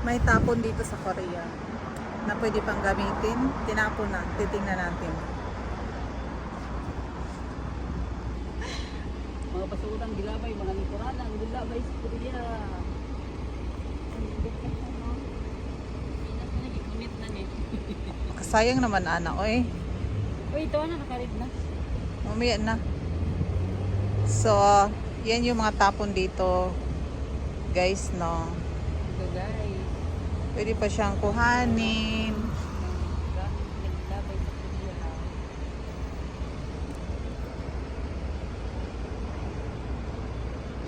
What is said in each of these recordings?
May tapon dito sa Korea na pwede pang gamitin. Tinapon na. Titingnan natin. Mga basurang gilabay, mga likuran, ang gilabay sa Korea. Ang gilabay na, no? Pinas na nagikunit na ni. Sayang naman ana, oy. Uy, ito na, nakarid na. Mamaya na. So, yan yung mga tapon dito. Guys, no. Ito guys. Pwede pa siyang kuhanin.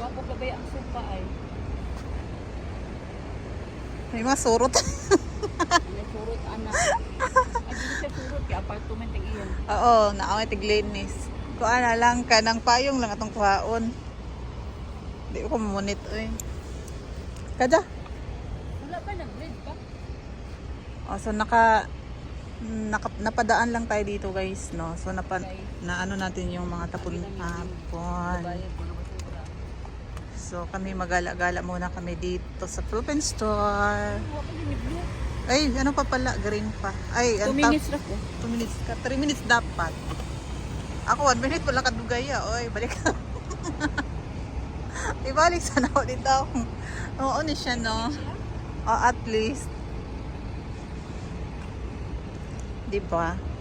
Wapo ka ba ang sopa ay? May mga surot. May surot anak. Ay, hindi siya surot. Kaya apartment iyon. Oo, naaway tiglinis. Kuha lang ka ng payong lang atong kuhaon. Di ko mamunit, oy. Kada. Pa, nag-bread pa. O, so naka, naka napadaan lang tayo dito guys, no? So napa, na ano natin yung mga tapon hapon. Na basura. So kami magala-gala muna kami dito sa Philippine Store. Ay, ano pa pala, green pa. Ay, Two ang minutes lang ko. 2 minutes ka. 3 minutes dapat. Ako, 1 minute wala kadugaya. Oy, balik. Ibalik sana ako dito. Oo, ni siya, no? Oh, at least. Di ba?